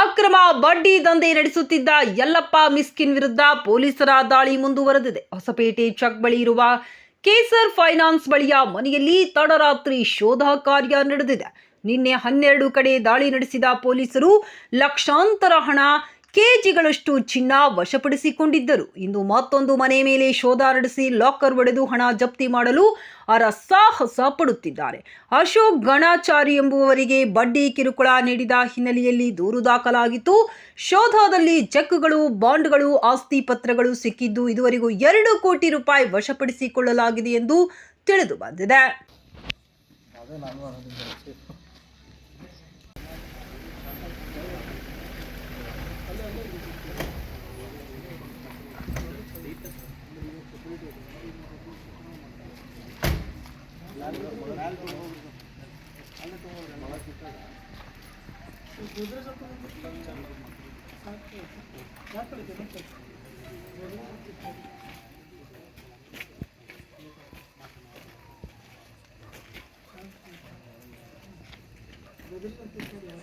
ಅಕ್ರಮ ಬಡ್ಡಿ ದಂಧೆ ನಡೆಸುತ್ತಿದ್ದ ಯಲ್ಲಪ್ಪ ಮಿಸ್ಕಿನ್ ವಿರುದ್ಧ ಪೊಲೀಸರ ದಾಳಿ ಮುಂದುವರೆದಿದೆ. ಹೊಸಪೇಟೆ ಚಕ್ ಬಳಿ ಇರುವ ಕೇಸರ್ ಫೈನಾನ್ಸ್ ಬಳಿಯ ಮನೆಯಲ್ಲಿ ತಡರಾತ್ರಿ ಶೋಧ ಕಾರ್ಯ ನಡೆದಿದೆ. ನಿನ್ನೆ ಹನ್ನೆರಡು ಕಡೆ ದಾಳಿ ನಡೆಸಿದ ಪೊಲೀಸರು ಲಕ್ಷಾಂತರ ಹಣ ಕೆಜಿಗಳಷ್ಟು ಚಿನ್ನ ವಶಪಡಿಸಿಕೊಂಡಿದ್ದರು. ಇಂದು ಮತ್ತೊಂದು ಮನೆ ಮೇಲೆ ಶೋಧ ನಡೆಸಿ ಲಾಕರ್ ಒಡೆದು ಹಣ ಜಪ್ತಿ ಮಾಡಲು ಅವರ ಸಾಹಸ ಪಡುತ್ತಿದ್ದಾರೆ. ಅಶೋಕ್ ಗಣಾಚಾರಿ ಎಂಬುವರಿಗೆ ಬಡ್ಡಿ ಕಿರುಕುಳ ನೀಡಿದ ಹಿನ್ನೆಲೆಯಲ್ಲಿ ದೂರು ದಾಖಲಾಗಿತ್ತು. ಶೋಧದಲ್ಲಿ ಚೆಕ್ಗಳು, ಬಾಂಡ್ಗಳು, ಆಸ್ತಿ ಪತ್ರಗಳು ಸಿಕ್ಕಿದ್ದು ಇದುವರೆಗೂ ಎರಡು ಕೋಟಿ ರೂಪಾಯಿ ವಶಪಡಿಸಿಕೊಳ್ಳಲಾಗಿದೆ ಎಂದು ತಿಳಿದು ಬಂದಿದೆ. ನಾನು ಮೊದಲು ಅಲ್ಲ ಅದು ಮಲಿಸುತ್ತಾ ಇದೆ ಗುದ್ರಜಪುರದಿಂದ ಚಂದನಮಠ ಸರ್ಕಲ್ ಯಾಕಲೋ ಗೊತ್ತಿಲ್ಲ ನೋಡಿ ಬಂತು ಬದಿಯಲ್ಲ